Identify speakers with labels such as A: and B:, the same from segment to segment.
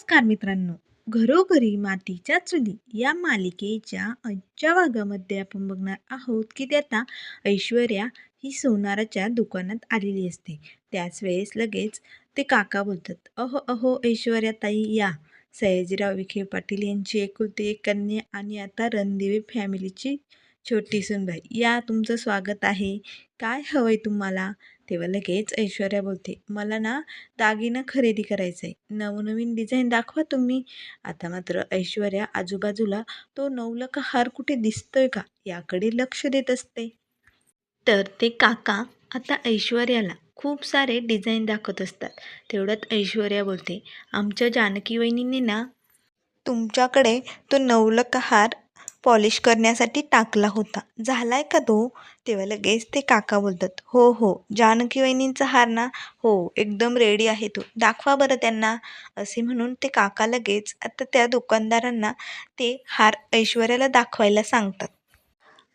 A: नमस्कार मित्रांनो. घरोघरी मातीच्या चुली या मालिकेच्या आजच्या भागामध्ये आपण बघणार आहोत की त्याता ऐश्वर्या ही सोनाराच्या दुकानात आलेली असते. त्याच वेळेस लगेच ते काका बोलतात अहो अहो ऐश्वर्या ताई या. सयाजीराव विखे पाटील यांची एकुलती एक कन्या आणि आता रणदेवी फॅमिलीची छोटी सुनबाई या तुमचं स्वागत आहे. काय हवं आहे तुम्हाला? तेव्हा लगेच ऐश्वर्या बोलते मला ना दागिनं खरेदी करायचं आहे नवनवीन डिझाईन दाखवा तुम्ही. आता मात्र ऐश्वर्या आजूबाजूला तो नवलका हार कुठे दिसतोय का? याकडे लक्ष देत असते. तर ते काका आता ऐश्वर्याला खूप सारे डिझाईन दाखवत असतात. तेवढ्यात ऐश्वर्या बोलते आमच्या जानकी वहिनीने ना तुमच्याकडे तो नवलका हार पॉलिश करण्यासाठी टाकला होता. झालाय का तो? तेव्हा लगेच ते काका बोलतात हो हो जानकी वहिनींचा हार ना? हो एकदम रेडी आहे तो. दाखवा बरं त्यांना. असे म्हणून ते काका लगेच आता त्या दुकानदारांना ते हार ऐश्वर्याला दाखवायला सांगतात.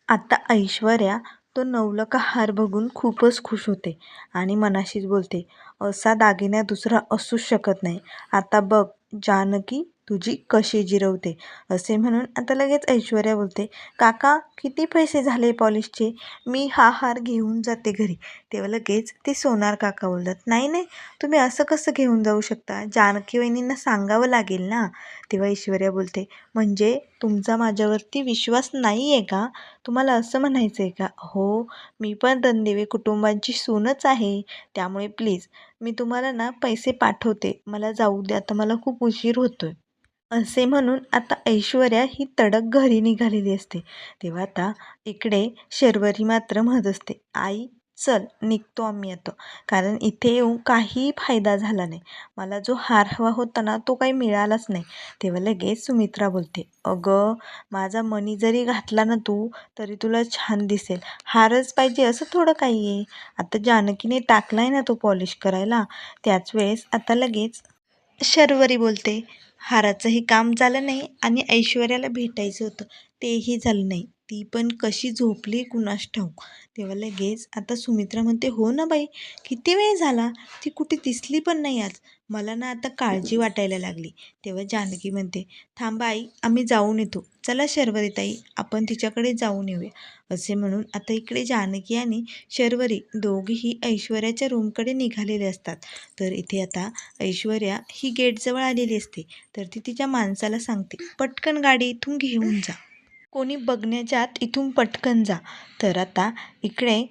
A: आता ऐश्वर्या तो नवलका हार बघून खूपच खुश होते आणि मनाशीच बोलते असा दागिना दुसरा असूच शकत नाही. आता बघ जानकी तुझी कशी जिरवते? असे म्हणून आता लगेच ऐश्वर्या बोलते काका किती पैसे झाले पॉलिशचे? मी हा हार घेऊन जाते घरी. तेव्हा लगेच ते सोनार काका बोलतात नाही नाही तुम्ही असं कसं घेऊन जाऊ शकता? जानकी वहिनींना सांगावं लागेल ना? तेव्हा ऐश्वर्या बोलते म्हणजे तुमचा माझ्यावरती विश्वास नाही आहे का? तुम्हाला असं म्हणायचं आहे का? हो मी पण रणदेवे कुटुंबांची सूनच आहे त्यामुळे प्लीज मी तुम्हाला ना पैसे पाठवते. मला जाऊ द्या आता मला खूप उशीर होतो आहे असे म्हणून आता ऐश्वर्या ही तडक घरी निघालेली असते. तेव्हा आता इकडे शर्वरी मात्र म्हणत असते आई चल निघतो आम्ही येतो कारण इथे येऊन काही फायदा झाला नाही. मला जो हार हवा होता ना तो काही मिळालाच नाही. तेव्हा लगेच सुमित्रा बोलते अगं माझा मनी जरी घातला ना तू तरी तुला छान दिसेल. हारच पाहिजे असं थोडं काही आहे आता जानकीने टाकलाय ना तो पॉलिश करायला. त्याच वेळेस आता लगेच शर्वरी बोलते हाराचंही काम झालं नाही आणि ऐश्वर्याला भेटायचं होतं. तेही झालं नाही. ती पण कशी झोपली कुणास ठाऊक? तेव्हा लगेच आता सुमित्रा म्हणते हो ना बाई किती वेळ झाला? ती कुठे दिसली पण नाही आज. मला ना आता काळजी वाटायला लागली. तेव्हा जानकी म्हणते थांबा आई आम्ही जाऊन येतो. चला शर्वरी ताई आपण तिच्याकडे जाऊन येऊया. असे म्हणून आता इकडे जानकी आणि शर्वरी दोघीही ऐश्वर्याच्या रूमकडे निघालेले असतात. तर इथे आता ऐश्वर्या ही गेटजवळ आलेली असते. तर ती तिच्या माणसाला सांगते पटकन गाडी इथून घेऊन जा. कोणी बघण्याच्या आत इथून पटकन जा. तर आता इकडे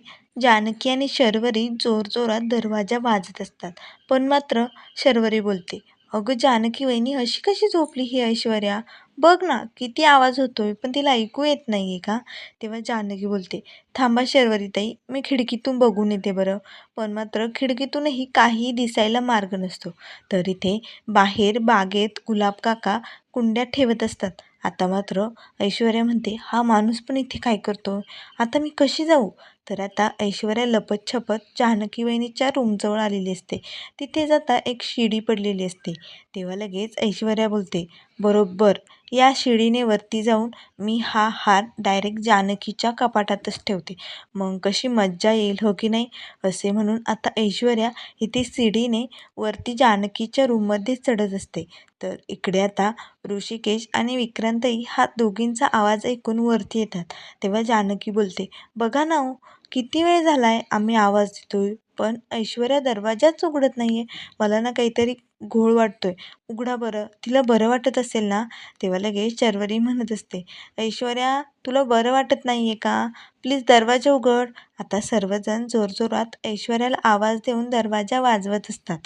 A: जानकी आणि शर्वरी जोरजोरात दरवाजा वाजत असतात. पण मात्र शर्वरी बोलते अगं जानकी वहिनी अशी कशी झोपली ही ऐश्वर्या? बघ ना किती आवाज होतोय पण तिला ऐकू येत नाही आहे का? तेव्हा जानकी बोलते थांबा शर्वरीताई मी खिडकीतून बघून येते बरं. पण मात्र खिडकीतूनही काही दिसायला मार्ग नसतो. तर इथे बाहेर बागेत गुलाब काका कुंड्या ठेवत असतात. आता मात्र ऐश्वर्या म्हणते हा माणूस पण इथे काय करतो आता मी कशी जाऊ तर आता ऐश्वर्या लपतछपत जानकी वहिनीच्या रूमजवळ आलेली असते. तिथे जाता एक शिडी पडलेली असते. तेव्हा लगेच ऐश्वर्या बोलते बरोबर या शिडीने वरती जाऊन मी हा हार डायरेक्ट जानकीच्या कपाटातच ठेवते. मग कशी मज्जा येईल हो की नाही? असे म्हणून आता ऐश्वर्या इथे शिडीने वरती जानकीच्या रूममध्ये चढत असते. तर इकडे आता ऋषिकेश आणि विक्रांतही हा दोघींचा आवाज ऐकून वरती येतात. तेव्हा जानकी बोलते बघा ना हो किती वेळ झाला आहे आम्ही आवाज देतोय? पण ऐश्वर्या दरवाजाच उघडत नाही आहे मला ना काहीतरी घोळ वाटतोय. उघडा बरं. तिला बरं वाटत असेल ना? तेव्हा लगेच शर्वरी म्हणत असते. ऐश्वर्या तुला बरं वाटत नाही आहे का? प्लीज दरवाजा उघड. आता सर्वजण जोरजोरात ऐश्वर्याला आवाज देऊन दरवाजा वाजवत असतात.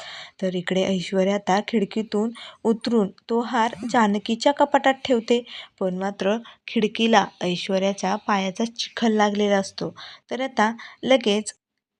A: तर इकडे ऐश्वर्या आता खिडकीतून उतरून तो हार जानकीच्या कपाटात ठेवते. पण मात्र खिडकीला ऐश्वर्याच्या पायाचा चिखल लागलेला असतो. तर आता लगेच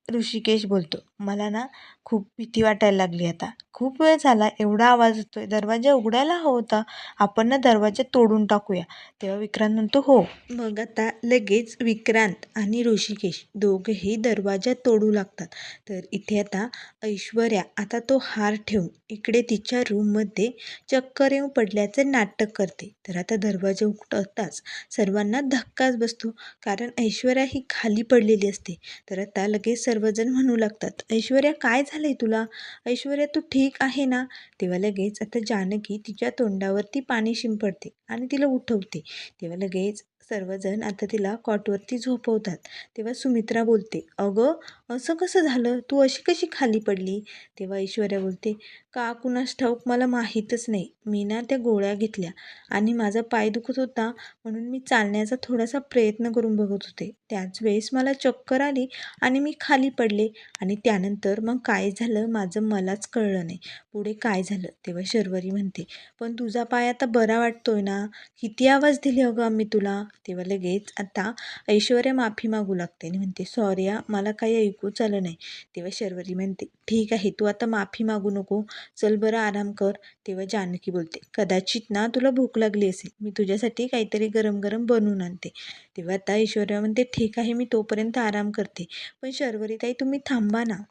A: ऋषिकेश बोलतो. मला ना खूप भीती वाटायला लागली आता. खूप वेळ झाला एवढा आवाज येतोय. दरवाजा उघडायला हवा होता. आपण ना दरवाजा तोडून टाकूया. तेव्हा विक्रांत म्हणतो हो. मग आता लगेच विक्रांत आणि ऋषिकेश दोघेही दरवाजा तोडू लागतात. तर इथे आता ऐश्वर्या आता तो हार ठेवून इकडे तिच्या रूममध्ये चक्कर येऊन पडल्याचे नाटक करते. तर आता दरवाजा उघडताच सर्वांना धक्काच बसतो. कारण ऐश्वर्या ही खाली पडलेली असते. तर आता लगेच सर्वजण म्हणू लागतात ऐश्वर्या काय झालंय तुला? ऐश्वर्या तू ठीक आहे ना? तेव्हा लगेच आता जानकी तिच्या तोंडावरती पाणी शिंपडते आणि तिला उठवते. तेव्हा लगेच सर्वजण आता तिला कॉटवरती झोपवतात. तेव्हा सुमित्रा बोलते अगं असं कसं झालं? तू अशी कशी खाली पडली? तेव्हा ऐश्वर्या बोलते का कुणास ठाऊक मला माहीतच नाही. मी ना त्या गोळ्या घेतल्या आणि माझा पाय दुखत होता म्हणून मी चालण्याचा थोडासा प्रयत्न करून बघत होते. त्याच वेळेस मला चक्कर आली आणि मी खाली पडले आणि त्यानंतर मग काय झालं माझं मलाच कळलं नाही. पुढे काय झालं? तेव्हा शर्वरी म्हणते पण तुझा पाय आता बरा वाटतोय ना? किती आवाज दिले अगं आम्ही तुला? तेव्हा लगेच आता ऐश्वर्या माफी मागू लागते आणि म्हणते सॉरी मला काही ऐकूच झालं नाही. तेव्हा शर्वरी म्हणते ठीक आहे तू आता माफी मागू नको. चल बरं आराम कर. तेव्हा जानकी बोलते कदाचित ना तुला भूक लागली असेल. मी तुझ्यासाठी काहीतरी गरम गरम बनवून आणते. तेव्हा आता ऐश्वर्या म्हणते ठीक आहे मी तोपर्यंत आराम करते. पण शर्वरीताई तुम्ही थांबा ना.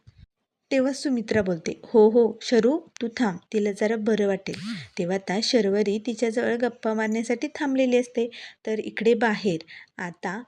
A: तेव्हा सुमित्रा बोलते हो हो शरू तू थांब तिला जरा बरं वाटेल. तेव्हा आता शर्वरी तिच्याजवळ गप्पा मारण्यासाठी थांबलेली असते. तर इकडे बाहेर आता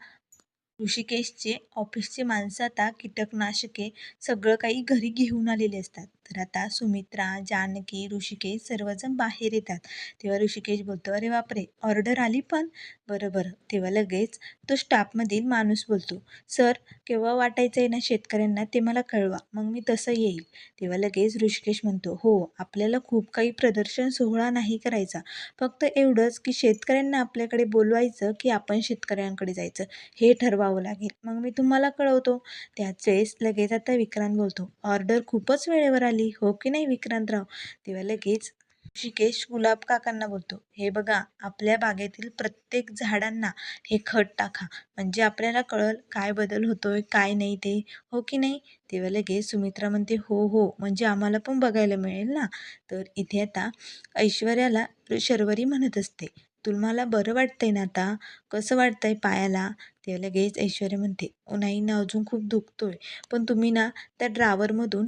A: ऋषिकेशचे ऑफिसचे माणसं आता कीटकनाशके सगळं काही घरी घेऊन आलेले असतात. तर आता सुमित्रा जानकी ऋषिकेश सर्वजण बाहेर येतात. तेव्हा ऋषिकेश बोलतो अरे बापरे ऑर्डर आली पण? बरं बरं. तेव्हा लगेच तो स्टाफमधील माणूस बोलतो सर केव्हा वाटायचं आहे ना शेतकऱ्यांना ते मला कळवा मग मी तसं येईल. तेव्हा लगेच ऋषिकेश म्हणतो हो आपल्याला खूप काही प्रदर्शन सोहळा नाही करायचा. फक्त एवढंच की शेतकऱ्यांना आपल्याकडे बोलवायचं की आपण शेतकऱ्यांकडे जायचं. हे ठरवावं लागेल. मग मी तुम्हाला कळवतो. त्याच वेळेस लगेच आता विक्रांत बोलतो ऑर्डर खूपच वेळेवर आली हो की नाही विक्रांतराव? तेव्हा लगेच ऋषिकेश गुलाब काकांना बोलतो हे बघा आपल्या बागेतील प्रत्येक झाडांना हे खत टाका. म्हणजे आपल्याला कळल काय बदल होतोय काय नाही ते. हो की नाही? तेव्हा लगेच सुमित्रा म्हणते हो हो. म्हणजे आम्हाला पण बघायला मिळेल ना? तर इथे आता ऐश्वर्याला शर्वरी म्हणत असते तुम्हाला बरं वाटतंय ना आता? कसं वाटतंय पायाला? तेव्हा लगेच ऐश्वर्या म्हणते नाही ना अजून खूप दुखतोय. पण तुम्ही ना त्या ड्रावरमधून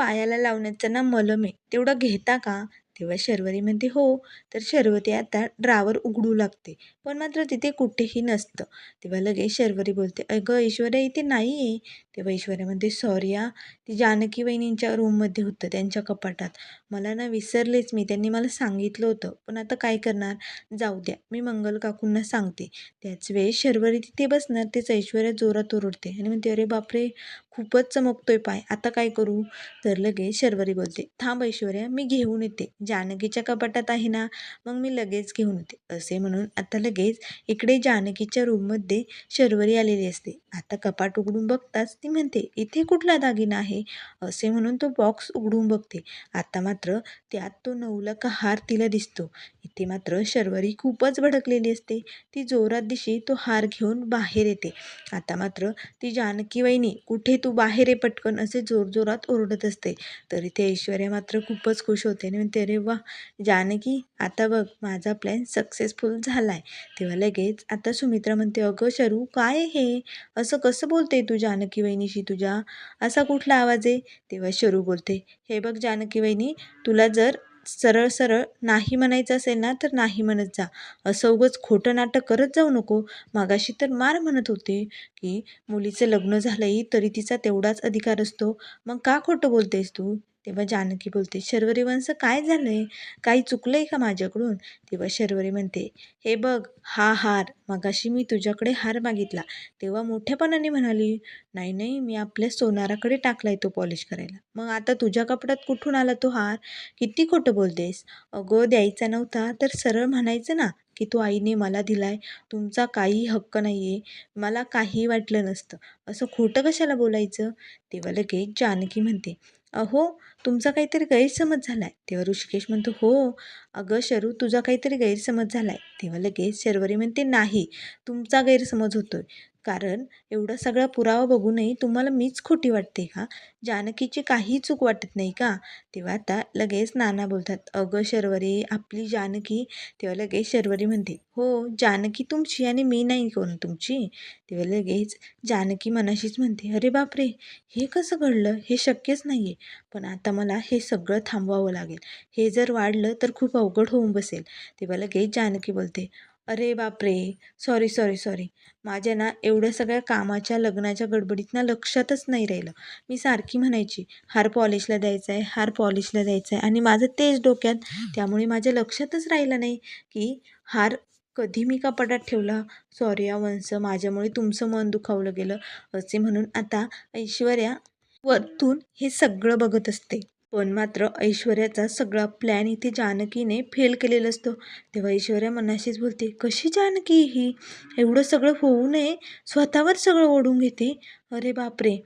A: पायाला लावण्याचं ना मलम आहे. तेवढं घेता का? तेव्हा शर्वरी म्हणते हो. तर शर्वती आता ड्रावर उघडू लागते. पण मात्र तिथे कुठेही नसतं. तेव्हा लगेच शर्वरी बोलते अगं ऐश्वर्या इथे नाही आहे. तेव्हा ऐश्वर्या म्हणते सॉरी हा. ती जानकी वहिनींच्या रूममध्ये होतं त्यांच्या कपाटात. मला ना विसरलेच मी. त्यांनी मला सांगितलं होतं. पण आता काय करणार? जाऊ द्या. मी मंगल काकूंना सांगते. त्याच वेळेस शर्वरी तिथे बसणार. तेच ऐश्वर्या जोरात ओरडते आणि म्हणते अरे बापरे! खूपच चमकतोय पाय. आता काय करू? तर लगेच शर्वरी बोलते थांब ऐश्वर्या मी घेऊन येते. जानकीच्या कपाटात आहे ना? मग मी लगेच घेऊन येते. असे म्हणून आता लगेच इकडे जानकीच्या रूममध्ये शर्वरी आलेली असते. आता कपाट उघडून बघताच ती म्हणते इथे कुठला दागिना आहे? असे म्हणून तो बॉक्स उघडून बघते. आता मात्र त्यात तो नवलका हार तिला दिसतो. इथे मात्र शर्वरी खूपच भडकलेली असते. ती जोरात दिशी तो हार घेऊन बाहेर येते. आता मात्र ती जानकी वहिनी कुठे तू बाहेर ये पटकन असे जोरजोरात ओरडत असते. तर इथे ऐश्वर्या मात्र खूपच खुश होते आणि म्हणते अरे वा जानकी आता बघ माझा प्लॅन सक्सेसफुल झाला आहे तेव्हा लगेच आता सुमित्रा म्हणते अगं शरू काय हे? असं कसं बोलते तू जानकी वहिनीशी तुझ्या? असा कुठला आवाज आहे? तेव्हा शरू बोलते हे बघ जानकी वहिनी तुला जर सरळ सरळ नाही म्हणायचं असेल ना तर नाही म्हणत जा. असं उगंच खोटं नाटक करत जाऊ नको. मागाशी तर मार म्हणत होते की मुलीचं लग्न झालंही तरी तिचा तेवढाच अधिकार असतो. मग का खोटं बोलतेस तू? तेव्हा जानकी बोलते शर्वरी वंश काय झालंय? काही चुकलंय का माझ्याकडून? तेव्हा शर्वरी म्हणते हे बघ हा हार मगाशी मी तुझ्याकडे हार मागितला तेव्हा मोठ्यापणाने म्हणाली नाही नाही मी आपल्या सोनाराकडे टाकलाय तो पॉलिश करायला. मग आता तुझ्या कपड्यात कुठून आला तो हार? किती खोटं बोलतेस? अगं द्यायचा नव्हता तर सरळ म्हणायचं ना की तो आईने मला दिलाय तुमचा काही हक्क नाही आहे मला काही वाटलं नसतं. असं खोटं कशाला बोलायचं? तेव्हा लगेच जानकी म्हणते अहो तुमचा काहीतरी गैरसमज झाला आहे तेव्हा ऋषिकेश म्हणतो हो अगं शरू तुझा काहीतरी गैरसमज झाला आहे तेव्हा लगेच शर्वरी म्हणते नाही तुमचा गैरसमज होतोय. कारण एवढा सगळा पुरावा बघूनही तुम्हाला मीच खोटी वाटते का? जानकीची काही चूक वाटत नाही का? तेव्हा आता लगेच नाना बोलतात अगं शर्वरी आपली जानकी तेव्हा लगेच शर्वरी म्हणते हो जानकी तुमची आणि मी नाही कोण तुमची तेव्हा लगेच जानकी मनाशीच म्हणते अरे बापरे हे कसं घडलं? हे शक्यच नाही आहे पण आता मला हे सगळं थांबवावं लागेल. हे जर वाढलं तर खूप अवघड होऊन बसेल तेव्हा लगेच जानकी बोलते अरे बापरे. सॉरी सॉरी सॉरी माझ्या ना एवढ्या सगळ्या कामाच्या लग्नाच्या गडबडीत ना लक्षातच नाही राहिलं. मी सारखी म्हणायची हार पॉलिशला द्यायचा आहे हार पॉलिशला द्यायचा आहे आणि माझं तेच डोक्यात त्यामुळे माझ्या लक्षातच राहिलं नाही की हार कधी मी कपाटात ठेवला? सॉरी या वंस माझ्यामुळे तुमचं मन दुखावलं गेलं. असे म्हणून आता ऐश्वर्या वरतून हे सगळं बघत असते. पण मात्र ऐश्वर्याचा सगळा प्लॅन इथे जानकीने फेल केलेला असतो. तेव्हा ऐश्वर्या मनाशीच बोलते कशी जानकी ही? एवढं सगळं होऊ नये. स्वतःवर सगळं ओढून घेते. अरे बापरे.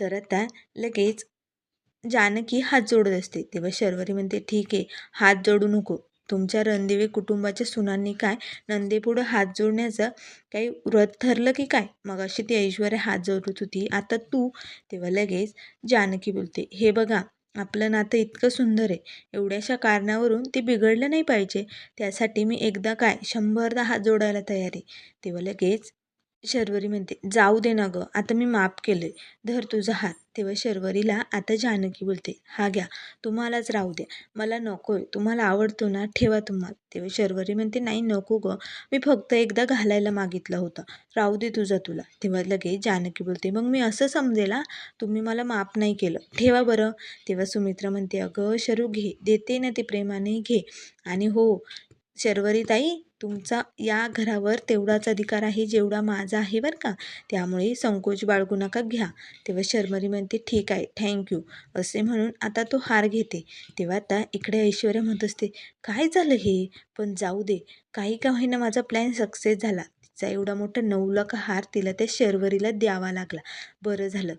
A: तर आता लगेच जानकी हात जोडत असते. तेव्हा शर्वरी म्हणते ठीक आहे हात जोडू नको. तुमच्या रणदेवी कुटुंबाच्या सुनांनी काय? नंदेपुढं हात जोडण्याचं काही व्रत ठरलं की काय? मग अशी ती ऐश्वर्या हात जोडत होती. आता तू? तेव्हा लगेच जानकी बोलते हे बघा आपलं नातं इतकं सुंदर आहे. एवढ्याशा कारणावरून ते बिघडलं नाही पाहिजे. त्यासाठी मी एकदा काय शंभरदा हात जोडायला तयार आहे. तेव्हा लगेच शर्वरी म्हणते जाऊ दे ना गं आता मी माफ केलं धर तुझा हात. तेव्हा शर्वरीला आता जानकी बोलते हा घ्या तुम्हालाच राहू द्या मला नको आहे तुम्हाला आवडतो ना ठेवा तुम्हाला. तेव्हा शर्वरी म्हणते नाही नको गं. मी फक्त एकदा घालायला मागितलं होतं. राहू दे तुझा तुला. तेव्हा लगेच जानकी बोलते मग मी असं समजेला तुम्ही मला माफ नाही केलं. ठेवा बरं. तेव्हा सुमित्रा म्हणते अगं शरू घे. देते ना ते प्रेमाने घे. आणि हो शर्वरी ताई तुमचा या घरावर तेवढाच अधिकार आहे जेवढा माझा आहे बरं का. त्यामुळे संकोच बाळगू नका घ्या. तेव्हा शर्मरी म्हणते ठीक आहे थँक्यू असे म्हणून आता तो हार घेते. तेव्हा आता इकडे ऐश्वर्या म्हणत असते काय झालं हे? पण जाऊ दे. काही का होईना माझा प्लॅन सक्सेस झाला. तिचा एवढा मोठा नऊ लाख हार तिला त्या शर्वरीला द्यावा लागला. बरं झालं.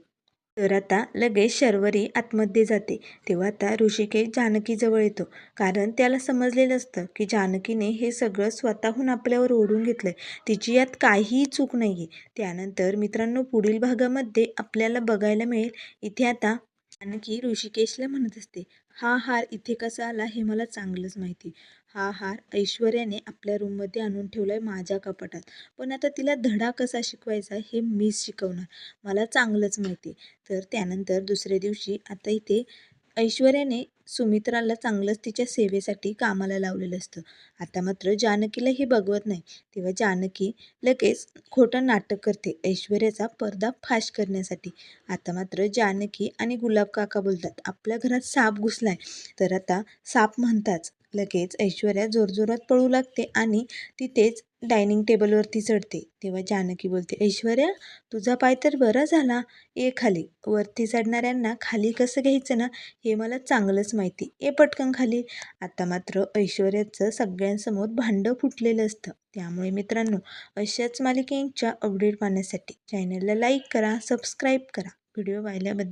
A: तर आता लगेच शर्वरी आतमध्ये जाते. तेव्हा आता ऋषिकेश जानकीजवळ येतो. कारण त्याला समजलेलं असतं की जानकीने हे सगळं स्वतःहून आपल्यावर ओढून घेतलं आहे तिची यात काहीही चूक नाही आहे त्यानंतर मित्रांनो पुढील भागामध्ये आपल्याला बघायला मिळेल. इथे आता जानकी ऋषिकेशला म्हणत असते हा हार इथे कसा आला हे मला चांगलंच माहिती. हा हार ऐश्वर्याने आपल्या रूममध्ये आणून ठेवला आहे माझ्या कपाटात. पण आता तिला धडा कसा शिकवायचा हे मीच शिकवणार. मला चांगलंच माहिती तर त्यानंतर दुसऱ्या दिवशी आता इथे ऐश्वर्याने सुमित्राला चांगलंच तिच्या सेवेसाठी कामाला लावलेलं असतं. आता मात्र जानकीला हे बघवत नाही. तेव्हा जानकी लगेच खोटं नाटक करते ऐश्वर्याचा पर्दा फाश करण्यासाठी. आता मात्र जानकी आणि गुलाब काका बोलतात आपल्या घरात साप घुसलाय. तर आता साप म्हणताच लगेच ऐश्वर्या जोरजोरात पळू लागते आणि तिथेच डायनिंग टेबलवरती चढते. तेव्हा जानकी बोलते ऐश्वर्या तुझा पाय तर बरा झाला. ये खाली. वरती चढणाऱ्यांना खाली कसं घ्यायचं ना हे मला चांगलंच माहिती. ये पटकन खाली. आता मात्र ऐश्वर्याचं सगळ्यांसमोर भांडं फुटलेलं असतं. त्यामुळे मित्रांनो अशाच मालिकेंच्या अपडेट पाहण्यासाठी चॅनलला लाईक करा सबस्क्राईब करा. व्हिडिओ पाहिल्याबद्दल